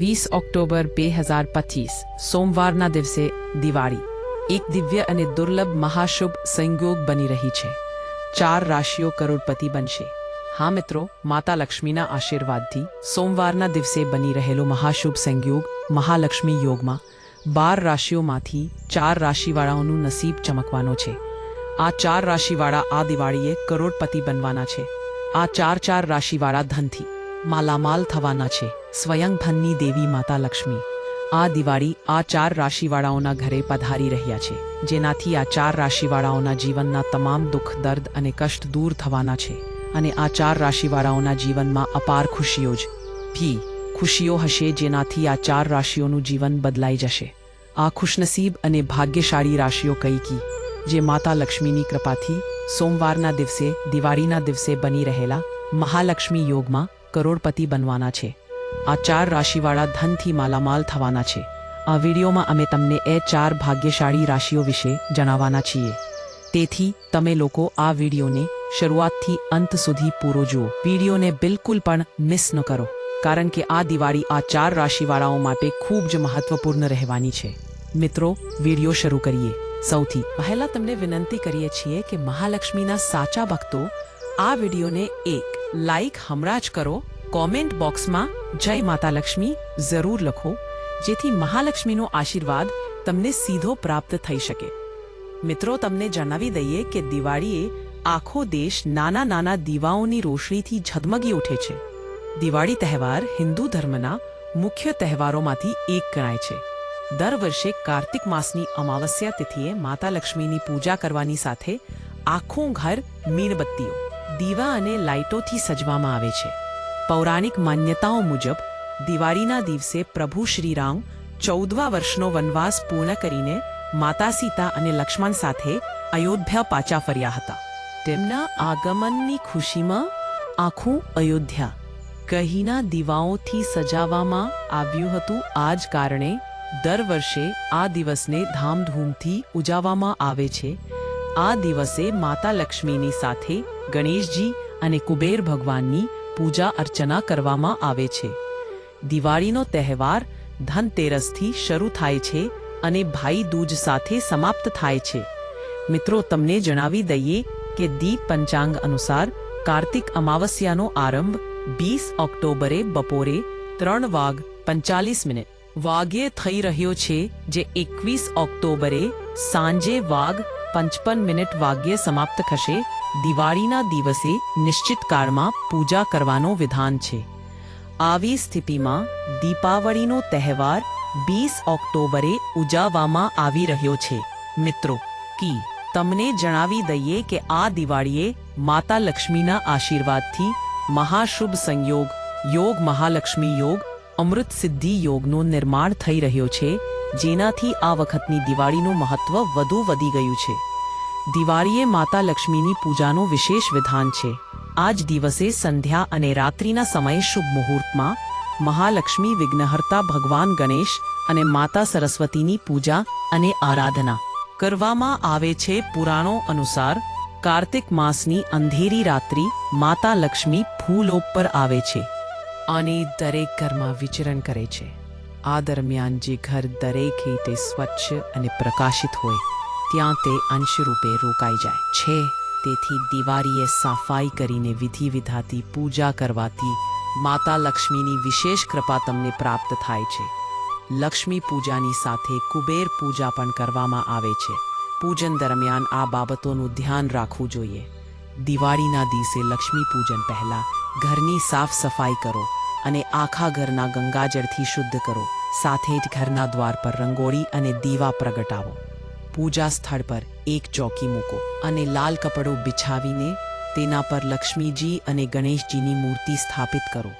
વીસ ઓક્ટોબર બે હજાર પચીસ, સોમવારના દિવસે દિવાળી. એક દિવ્ય અને દુર્લભ મહાશુભ સંયોગ બની રહી છે. ચાર રાશિઓ કરોડપતિ બનશે. હા મિત્રો, માતા લક્ષ્મીના આશીર્વાદથી સોમવારના દિવસે બની રહેલો મહાશુભ સંયોગ મહાલક્ષ્મી યોગમાં બાર રાશિઓમાંથી ચાર રાશિવાળાઓનું નસીબ ચમકવાનો છે. આ ચાર રાશિવાળા આ દિવાળીએ કરોડપતિ બનવાના છે. આ ચાર ચાર રાશિવાળા ધનથી. માલામાલ થવાના છે. સ્વયં દેવી માતા લક્ષ્મી. આ દિવાળી આ ચાર રાશિવાળાઓના ઘરે પધારી રહ્યા છે. જેનાથી આ ચાર રાશિવાળાઓના જીવનના તમામ દુઃખ, દર્દ અને કષ્ટ દૂર થવાના છે. અને આ ચાર રાશિવાળાઓના જીવનમાં અપાર ખુશીઓ જ ભી ખુશીઓ હશે જેનાથી આ ચાર રાશિઓનું જીવન બદલાઈ જશે. આ ખુશનસીબ અને ભાગ્યશાળી રાશિઓ કઈકી જે માતા લક્ષ્મીની કૃપાથી સોમવારના દિવસે, દિવાળીના દિવસે બની રહેલા મહાલક્ષ્મી યોગમાં કરોડપતિ બનવાના છે. આ ચાર રાશિવાળા ધનથી માલામાલ થવાના છે. આ વિડીયોમાં અમે તમને એ ચાર ભાગ્યશાળી રાશિઓ વિશે જણાવવાના છીએ. તેથી, તમે લોકો આ વિડીયોને શરૂઆતથી અંત સુધી પૂરો જુઓ. વિડીયોને બિલકુલ પણ મિસ ન કરો, કારણ કે આ દિવાળી આ ચાર રાશિવાળાઓ માટે ખૂબ જ મહત્વપૂર્ણ રહેવાની છે. મિત્રો, વીડિયો શરૂ કરીએ. સૌથી પહેલા તમને વિનંતી કરીએ છીએ કે મહાલક્ષ્મીના સાચા ભક્તો આ વિડીયોને એક લાઈક હમણાં જ કરો કોમેન્ટ બોક્સમાં જય માતા લક્ષ્મી જરૂર લખો, જેથી મહાલક્ષ્મીનો આશીર્વાદ તમને સીધો પ્રાપ્ત થઈ શકે. મિત્રો, તમને જણાવી દઈએ કે દિવાળીએ આખો દેશ નાના નાના દીવાઓની રોશનીથી ઝગમગી ઉઠે છે. દિવાળી તહેવાર હિન્દુ ધર્મના મુખ્ય તહેવારોમાંથી એક ગણાય છે. દર વર્ષે કાર્તિક માસની અમાવસ્યા તિથિએ માતા લક્ષ્મીની પૂજા કરવાની સાથે આખું ઘર મીણબત્તીઓ. દીવા અને લાઇટોથી સજવામાં આવે છે. પૌરાણિક માન્યતાઓ મુજબ, દિવાળીના દિવસે પ્રભુ શ્રીરામ ચૌદવા વર્ષનો વનવાસ પૂર્ણ કરીને માતા સીતા અને લક્ષ્મણ સાથે અયોધ્યા પાછા ફર્યા હતા. તેમના આગમનની ખુશીમાં આખું અયોધ્યા કહીના દીવાઓથી સજાવવામાં આવ્યું હતું. આ જ કારણે દર વર્ષે આ દિવસને ધામધૂમથી ઉજવવામાં આવે છે. આ દિવસે માતા લક્ષ્મીની સાથે ગણેશજી અને કુબેર ભગવાનની પૂજા અર્ચના કરવામાં આવે છે. દિવાળીનો તહેવાર ધનતેરસથી શરૂ થાય છે અને ભાઈ દૂજ સાથે સમાપ્ત થાય છે. મિત્રો, તમને જણાવી દઈએ કે દીપ પંચાંગ અનુસાર કાર્તિક અમાવસ્યાનો આરંભ વીસ ઓક્ટોબરે બપોરે ત્રણ વાગ પંચાલીસ મિનિટ વાગ્યે થઈ રહ્યો છે, જે એકવીસ ઓક્ટોબરે સાંજે વાગ પંચપન મિનિટ વાગ્યે સમાપ્ત થશે. દિવાળીના દિવસે નિશ્ચિત કાળમાં પૂજા કરવાનો વિધાન છે. આવી સ્થિતિમાં દીપાવળીનો તહેવાર બીસ ઓક્ટોબરે ઉજવવામાં આવી રહ્યો છે. મિત્રો, કી, તમને જણાવી દઈએ કે આ દિવાળીએ માતા લક્ષ્મીના આશીર્વાદથી મહાશુભ સંયોગ, યોગ મહાલક્ષ્મી યોગ, અમૃત સિદ્ધિ યોગનો નિર્માણ થઈ રહ્યો છે. જેનાથી આ વખતની દિવાળીનું મહત્વ વધુ વધી ગયું છે. દિવાળીએ માતા લક્ષ્મીની પૂજાનું વિશેષ વિધાન છે. આ જ દિવસે સંધ્યા અને રાત્રિના સમયે શુભ મુહૂર્તમાં મહાલક્ષ્મી વિઘ્નહર્તા ભગવાન ગણેશ અને માતા સરસ્વતીની પૂજા અને આરાધના કરવામાં આવે છે. પુરાણો અનુસાર કાર્તિક માસની અંધેરી રાત્રિ માતા લક્ષ્મી ફૂલો પર આવે છે અને દરેક ઘરમાં વિચરણ કરે છે. આ દરમિયાન જે ઘર દરેક રીતે સ્વચ્છ અને પ્રકાશિત હોય, ત્યાં તે અંશરૂપે રોકાઈ જાય. છે, તેથી દિવાળીએ સફાઈ કરીને વિધિ વિધાતી પૂજા કરવાથી માતા લક્ષ્મીની વિશેષ કૃપા તમને પ્રાપ્ત થાય છે. લક્ષ્મી પૂજાની સાથે કુબેર પૂજા પણ કરવામાં આવે છે. પૂજન દરમિયાન આ બાબતોનું ધ્યાન રાખવું જોઈએ. દિવાળીના દિવસે લક્ષ્મી પૂજન પહેલાં ઘરની સાફ સફાઈ કરો. અને આખા ઘરના ગંગાજળથી શુદ્ધ કરો. સાથે જ ઘરના દ્વાર પર રંગોળી અને દીવા પ્રગટાવો. પૂજા સ્થળ પર એક ચોકી મૂકો અને લાલ કપડો બિછાવીને તેના પર લક્ષ્મીજી અને ગણેશજીની મૂર્તિ સ્થાપિત કરો.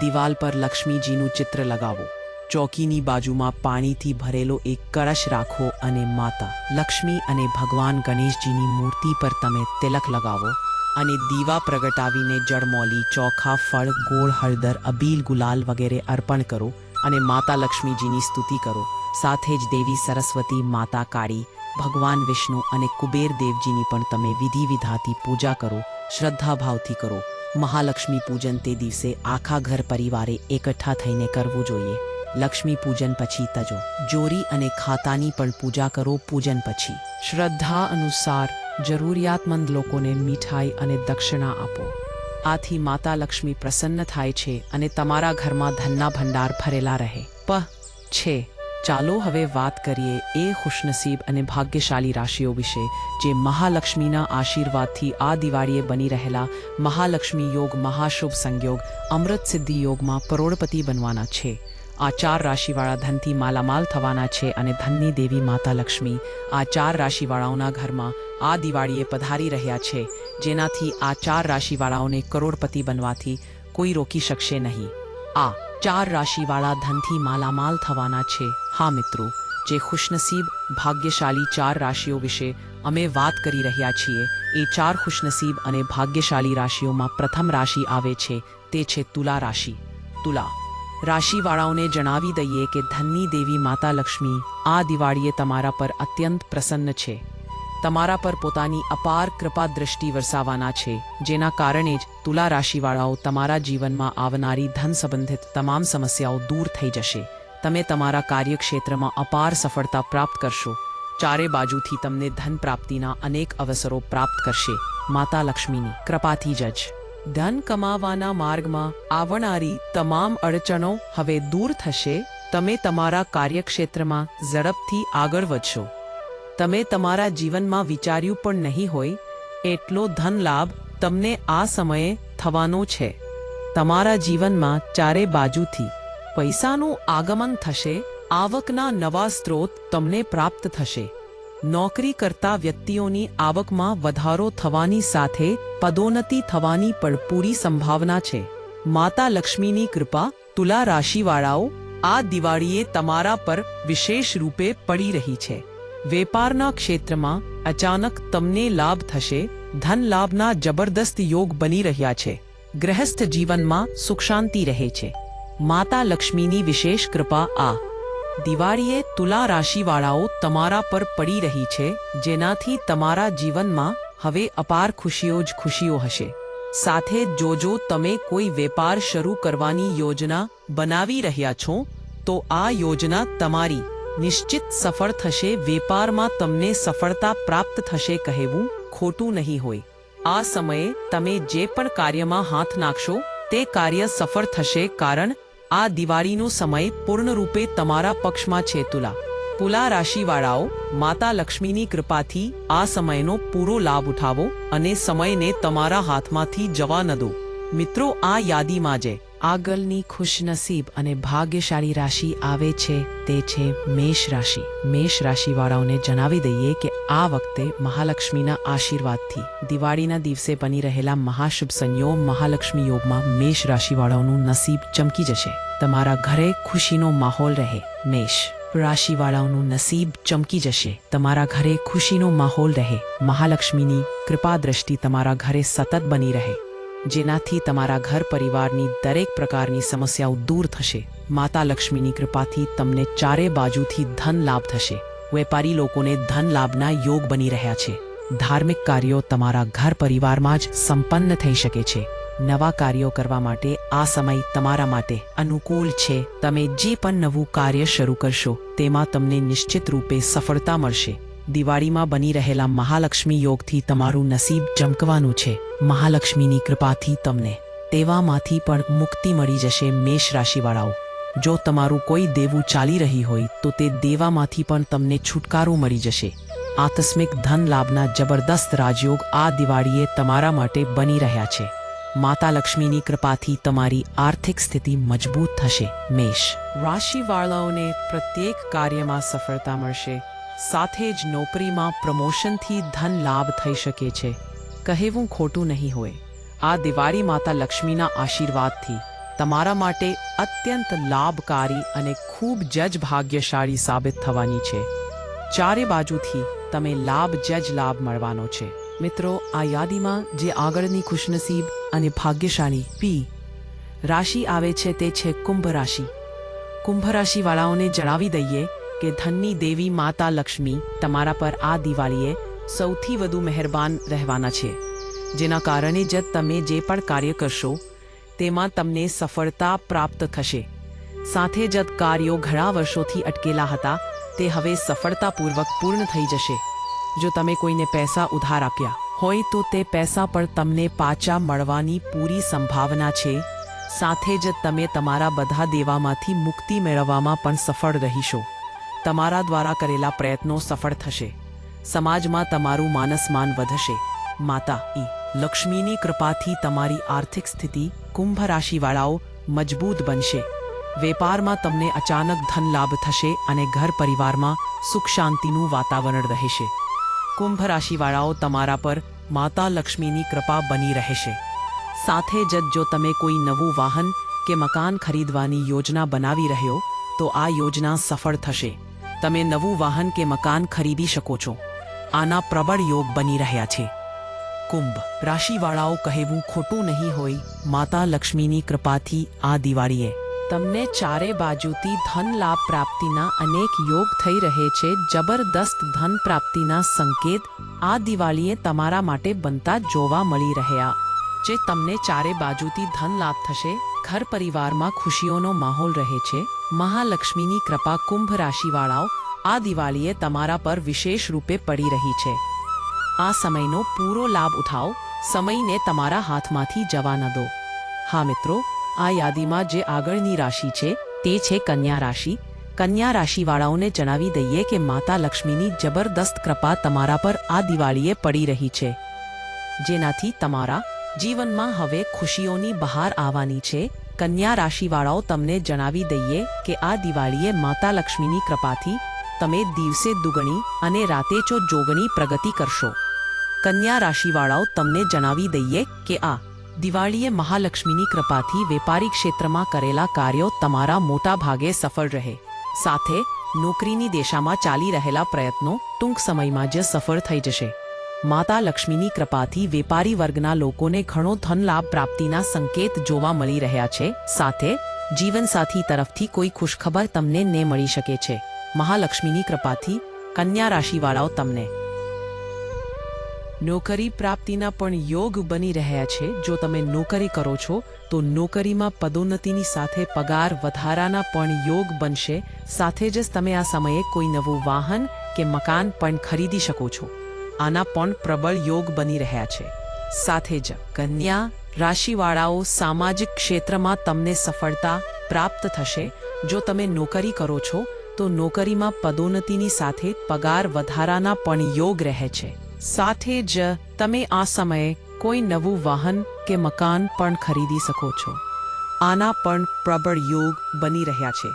દિવાલ પર લક્ષ્મીજીનું ચિત્ર લગાવો. ચોકીની બાજુમાં પાણીથી ભરેલો એક કળશ રાખો અને માતા, લક્ષ્મી અને ભગવાન ગણેશજીની મૂર્તિ પર તમે તિલક લગાવો. અને દીવા પ્રગટાવીને જળમોલી, ચોખા, ફળ, ગોળ, હળદર, અબીલ, ગુલાલ વગેરે અર્પણ કરો અને માતા લક્ષ્મીજીની સ્તુતિ કરો. સાથે જ દેવી સરસ્વતી, માતા કાળી, ભગવાન વિષ્ણુ અને કુબેર દેવજીની પણ તમે વિધિ વિધાથી પૂજા કરો, શ્રદ્ધાભાવથી કરો. મહાલક્ષ્મી પૂજન તે દિવસે આખા ઘર પરિવારે એકઠા થઈને કરવું જોઈએ. લક્ષ્મી પૂજન પછી તજો. જોરી અને ખાતાની પણ પૂજા કરો પૂજન પછી. શ્રદ્ધા અનુસાર જરૂરિયાતમંદ લોકોને મીઠાઈ અને દક્ષિણા આપો. આથી માતા લક્ષ્મી પ્રસન્ન થાય છે અને તમારા ઘરમાં ધનના ભંડાર ભરેલા રહે. પ છે. ચાલો હવે વાત કરીએ એ ખુશનસીબ અને ભાગ્યશાળી રાશિઓ વિશે, જે મહાલક્ષ્મીના આશીર્વાદથી આ દિવાળીએ બની રહેલા મહાલક્ષ્મી યોગ મહાશુભ સંયોગ અમૃત સિદ્ધિ યોગમાં કરોડપતિ બનવાના છે. આ ચાર રાશિવાળા ધનથી માલામાલ થવાના છે અને ધનની દેવી માતા લક્ષ્મી. આ ચાર રાશિવાળાઓના ઘરમાં આ દિવાળીએ પધારી રહ્યા છે, જેનાથી આ ચાર રાશિવાળાઓને કરોડપતિ બનવાથી કોઈ રોકી શકશે નહીં. આ ચાર રાશિવાળા ધનથી માલામાલ થવાના છે. હા મિત્રો, જે ખુશનસીબ, ભાગ્યશાળી ચાર રાશિઓ વિશે અમે વાત કરી રહ્યા છીએ, એ ચાર ખુશનસીબ અને ભાગ્યશાળી રાશિઓમાં પ્રથમ રાશિ આવે છે, તે છે તુલા રાશિ. તુલા રાશિવાળાઓને જણાવી દઈએ કે ધનની દેવી માતા લક્ષ્મી, આ દિવાળીએ તમારા પર અત્યંત પ્રસન્ન છે. તમારા પર પોતાની અપાર કૃપા દ્રષ્ટિ વરસાવાના છે, જેના કારણે જ તુલા રાશિવાળાઓ તમારા જીવનમાં આવનારી ધન સંબંધિત તમામ સમસ્યાઓ દૂર થઈ જશે. તમે તમારા કાર્યક્ષેત્રમાં અપાર સફળતા પ્રાપ્ત કરશો. ચારે બાજુથી તમને ધન પ્રાપ્તિના અનેક અવસરો પ્રાપ્ત કરશે. માતા લક્ષ્મીની કૃપાથી જજ ધન કમાવાના માર્ગમાં આવનારી તમામ અડચણો હવે દૂર થશે. તમે તમારા કાર્યક્ષેત્રમાં ઝડપથી આગળ વધશો. તમે તમારા જીવનમાં વિચાર્યું પણ નહીં હોય, એટલો ધન લાભ તમને આ સમયે થવાનો છે. તમારા જીવનમાં ચારે બાજુથી પૈસાનું આગમન થશે, આવકના નવા સ્ત્રોત તમને પ્રાપ્ત થશે. નોકરી કરતા વ્યક્તિઓની આવકમાં વધારો થવાની સાથે પદોન્નતિ થવાની પણ પૂરી સંભાવના છે. માતા લક્ષ્મીની કૃપા, તુલા રાશિવાળાઓ, આ દિવાળીએ તમારા પર વિશેષ રૂપે પડી રહી છે. વેપારના ક્ષેત્રમાં અચાનક તમને લાભ થશે, ધન લાભના જબરદસ્ત યોગ બની રહ્યા છે. ગ્રહસ્થ જીવનમાં સુખ શાંતિ રહે છે. માતા લક્ષ્મીની વિશેષ કૃપા આ દિવાળીએ તુલા રાશિવાળાઓ તમારા પર પડી રહી છે, જેનાથી તમારા જીવનમાં હવે અપાર ખુશીઓ જ ખુશીઓ હશે. સાથે જોજો, તમે કોઈ વેપાર શરૂ કરવાની યોજના બનાવી રહ્યા છો, તો આ યોજના તમારી નિશ્ચિત સફળ થશે, વેપારમાં તમને સફળતા પ્રાપ્ત થશે કહેવું ખોટું નહીં હોય. આ સમયે તમે જે પણ કાર્યમાં હાથ નાખશો, તે કાર્ય સફળ થશે, કારણ આ દિવાળીનો સમય પૂર્ણરૂપે તમારા પક્ષમાં છે, તુલા. તુલા રાશિવાળાઓ, માતા લક્ષ્મીની કૃપાથી આ સમયનો પૂરો લાભ ઉઠાવો અને સમયને તમારા હાથમાંથી જવા ન દો. મિત્રો, આ યાદીમાં જે આગળની ખુશનસીબ અને ભાગ્યશાળી રાશિ આવે છે તે છે મેષ રાશિ. મેષ રાશિવાળાઓને જણાવી દઈએ કે આ વખતે મહાલક્ષ્મીના આશીર્વાદથી દિવાળીના દિવસે બની રહેલા મહાશુભ સંયોગ મહાલક્ષ્મી યોગમાં મેષ રાશિવાળાઓનું નસીબ ચમકી જશે. તમારા ઘરે ખુશીનો માહોલ રહે. મેષ રાશિવાળાઓનું નસીબ ચમકી જશે. તમારા ઘરે ખુશીનો માહોલ રહે. મહાલક્ષ્મીની કૃપા દ્રષ્ટિ તમારા ઘરે સતત બની રહે. જેનાથી તમારા ઘર પરિવારની દરેક પ્રકારની સમસ્યાઓ દૂર થશે. માતા લક્ષ્મીની કૃપાથી તમને ચારે બાજુથી ધન લાભ થશે. વેપારી લોકોને ધન લાભના યોગ બની રહ્યા છે. ધાર્મિક કાર્યો તમારા ઘર પરિવારમાં જ સંપન્ન થઈ શકે છે. નવા કાર્યો કરવા માટે આ સમય તમારા માટે અનુકૂળ છે. તમે જે પણ નવું કાર્ય શરૂ કરશો, તેમાં તમને નિશ્ચિત રૂપે સફળતા મળશે. દિવાળીમાં બની રહેલા મહાલક્ષ્મી યોગથી તમારું નસીબ ચમકવાનું છે. મહાલક્ષ્મીની કૃપાથી તમને તેવામાંથી પણ મુક્તિ મળી જશે મેષ રાશિવાળાઓ. જો તમારું કોઈ દેવું ચાલી રહી હોય તો તે દેવામાંથી પણ તમને છુટકારો મળી જશે. આકસ્મિક ધન લાભના જબરદસ્ત રાજયોગ આ દિવાળીએ તમારા માટે બની રહ્યા છે. માતા લક્ષ્મીની કૃપાથી તમારી આર્થિક સ્થિતિ મજબૂત થશે. મેષ રાશિવાળાઓને પ્રત્યેક કાર્યમાં સફળતા મળશે. સાથે જ નોકરીમાં પ્રમોશનથી ધન લાભ થઈ શકે છે. કહેવું ખોટું નહીં હોય. આ દિવાળી માતા લક્ષ્મીના આશીર્વાદથી તમારા માટે અત્યંત લાભકારી અને ખૂબ જજ ભાગ્યશાળી સાબિત થવાની છે. ચારે બાજુથી તમે લાભ જજ લાભ મળવાનો છે. મિત્રો, આ યાદીમાં જે આગળની ખુશનસીબ અને ભાગ્યશાળી પી રાશિ આવે છે તે છે કુંભ રાશિ. કુંભ રાશિવાળાઓને જણાવી દઈએ કે ધનની દેવી માતા લક્ષ્મી તમારા પર આ દિવાળીએ સૌથી વધુ મહેરબાન રહેવાના છે. જેના કારણે જ તમે જે પણ કાર્ય કરશો, તેમાં તમને સફળતા પ્રાપ્ત થશે. સાથે જ કાર્યો ઘણા વર્ષોથી અટકેલા હતા, તે હવે સફળતાપૂર્વક પૂર્ણ થઈ જશે. જો તમે કોઈને પૈસા ઉધાર આપ્યા હોય તો તે પૈસા પર તમને પાછા મળવાની પૂરી સંભાવના છે. સાથે જ તમે તમારા બધા દેવામાંથી મુક્તિ મેળવવામાં પણ સફળ રહીશો. તમારા દ્વારા કરેલા પ્રયત્નો સફળ થશે. સમાજમાં તમારું માનસમાન વધશે. માતા ઈ. લક્ષ્મીની કૃપાથી તમારી આર્થિક સ્થિતિ કુંભ રાશિવાળાઓ મજબૂત બનશે. વેપારમાં તમને અચાનક ધન લાભ થશે અને ઘર પરિવારમાં સુખ શાંતિનું વાતાવરણ રહેશે. કુંભ રાશિવાળાઓ તમારા પર માતા લક્ષ્મીની કૃપા બની રહેશે. સાથે જ જો તમે કોઈ નવું વાહન કે મકાન ખરીદવાની યોજના બનાવી રહ્યો, તો આ યોજના સફળ થશે. તમે નવું વાહન કે મકાન ખરીદી શકો છો. આના પ્રબળ યોગ બની રહ્યા છે. કુંભ રાશિવાળાઓ કહેવું ખોટું નહીં હોય, માતા લક્ષ્મીની કૃપાથી આ દિવાળીએ. તમને ચારે બાજુથી ધન લાભ પ્રાપ્તિના અનેક યોગ થઈ રહે છે. જબરદસ્ત ધન પ્રાપ્તિના સંકેત આ દિવાળીએ તમારા માટે બનતા જોવા મળી રહ્યા. જે તમને ચારે બાજુથી ધન લાભ થશે, ઘર પરિવારમાં ખુશીઓનો માહોલ રહે છે, મહાલક્ષ્મીની કૃપા કુંભ રાશિવાળાઓ આ દિવાળીએ તમારા પર વિશેષ રૂપે પડી રહી છે. આ સમયનો પૂરો લાભ ઉઠાવો, સમયને તમારા હાથમાંથી જવા ન દો. હા મિત્રો, આ યાદીમાં જે આગળની રાશિ છે, તે છે કન્યા રાશિ. કન્યા રાશિવાળાઓને જણાવી દઈએ કે માતા લક્ષ્મીની જબરદસ્ત કૃપા તમારા પર આ દિવાળીએ પડી રહી છે. જેનાથી તમારા જીવનમાં હવે ખુશીઓની બહાર આવવાની છે. કન્યા રાશિવાળાઓ તમને જણાવી દઈએ કે આ દિવાળીએ માતા લક્ષ્મીની કૃપાથી તમે દિવસે દુગણી અને રાતે ચો જોગણી પ્રગતિ કરશો. કન્યા રાશિવાળાઓ તમને જણાવી દઈએ કે આ દિવાળીએ મહાલક્ષ્મીની કૃપાથી વેપારી ક્ષેત્રમાં કરેલા કાર્યો તમારા મોટા ભાગે સફળ રહે. સાથે નોકરીની દિશામાં ચાલી રહેલા પ્રયત્નો ટૂંક સમયમાં જ સફળ થઈ જશે. માતા લક્ષ્મીની કૃપાથી વેપારી વર્ગના લોકોને ઘણો ધન લાભ પ્રાપ્તિના સંકેત જોવા મળી રહ્યા છે. સાથે, જીવનસાથી તરફથી કોઈ ખુશખબર તમને ને મળી શકે છે. મહાલક્ષ્મીની કૃપાથી કન્યા રાશિવાળાઓ તમને. નોકરી પ્રાપ્તિના પણ યોગ બની રહ્યા છે. જો તમે નોકરી કરો છો, તો નોકરીમાં પદોન્નતિની સાથે પગાર વધારાના પણ યોગ બનશે. સાથે જ તમે આ સમયે કોઈ નવું વાહન કે મકાન પણ ખરીદી શકો છો. આના પણ પ્રબળ યોગ બની રહ્યા છે. સાથે જ કન્યા રાશિવાળાઓ સામાજિક ક્ષેત્રમાં તમને સફળતા પ્રાપ્ત થશે. જો તમે નોકરી કરો છો, તો નોકરીમાં પદોન્નતિની સાથે પગાર વધારાના પણ યોગ રહે છે. સાથે જ તમે આ સમયે કોઈ નવું વાહન કે મકાન પણ ખરીદી શકો છો. આના પણ પ્રબળ યોગ બની રહ્યા છે.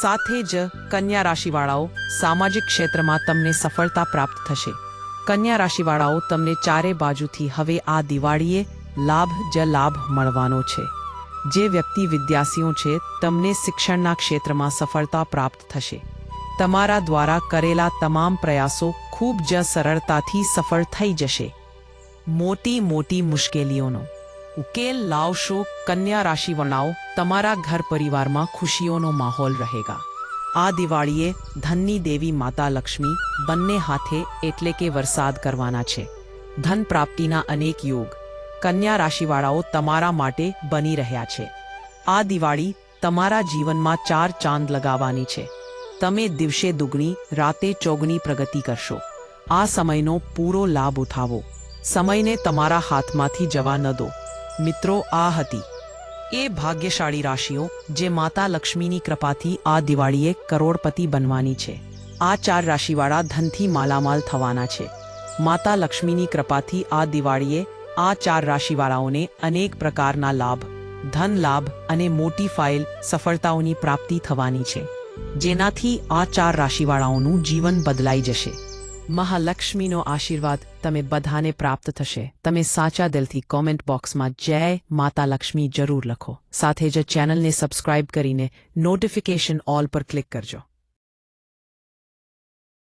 સાથે જ કન્યા રાશિવાળાઓ સામાજિક ક્ષેત્રમાં તમને સફળતા પ્રાપ્ત થશે. કન્યા રાશિવાળાઓ તમને ચારે બાજુથી હવે આ દિવાળીએ લાભ જ લાભ મળવાનો છે. જે વ્યક્તિ વિદ્યાર્થીઓ છે, તમને શિક્ષણના ક્ષેત્રમાં સફળતા પ્રાપ્ત થશે. તમારા દ્વારા કરેલા તમામ પ્રયાસો ખૂબ જ સરળતાથી સફળ થઈ જશે. મોટી મોટી મુશ્કેલીઓનો ઉકેલ લાવશો કન્યા રાશિવર્ણાઓ તમારા ઘર પરિવારમાં ખુશીઓનો માહોલ રહેગા. આ દિવાળીએ ધનની દેવી માતા લક્ષ્મી બંને હાથે એટલે કે વરસાદ કરવાના છે. ધન પ્રાપ્તિના અનેક યોગ કન્યા રાશિવાળાઓ તમારા માટે બની રહ્યા છે. આ દિવાળી તમારા જીવનમાં ચાર ચાંદ લગાવવાની છે. તમે દિવસે દુગણી, રાતે ચોગણી પ્રગતિ કરશો. આ સમયનો પૂરો લાભ ઉઠાવો. સમયને તમારા હાથમાંથી જવા ન દો. મિત્રો, આ હતી એ ભાગ્યશાળી રાશિઓ, જે માતા લક્ષ્મીની કૃપાથી આ દિવાળીએ કરોડપતિ બનવાની છે. આ ચાર રાશિવાળા ધનથી માલામાલ થવાના છે. માતા લક્ષ્મીની કૃપાથી આ દિવાળીએ આ ચાર રાશિવાળાઓને અનેક પ્રકારના લાભ, ધન લાભ અને મોટી ફાઇલ સફળતાઓની પ્રાપ્તિ થવાની છે. જેનાથી આ ચાર રાશિવાળાઓનું જીવન બદલાઈ જશે. મહાલક્ષ્મીનો આશીર્વાદ તમે બધાને પ્રાપ્ત થશે. તમે સાચા દિલથી કોમેન્ટ બોક્સમાં જય માતા લક્ષ્મી જરૂર લખો. સાથે જ ચેનલને સબસ્ક્રાઇબ કરીને નોટિફિકેશન ઓલ પર ક્લિક કરજો.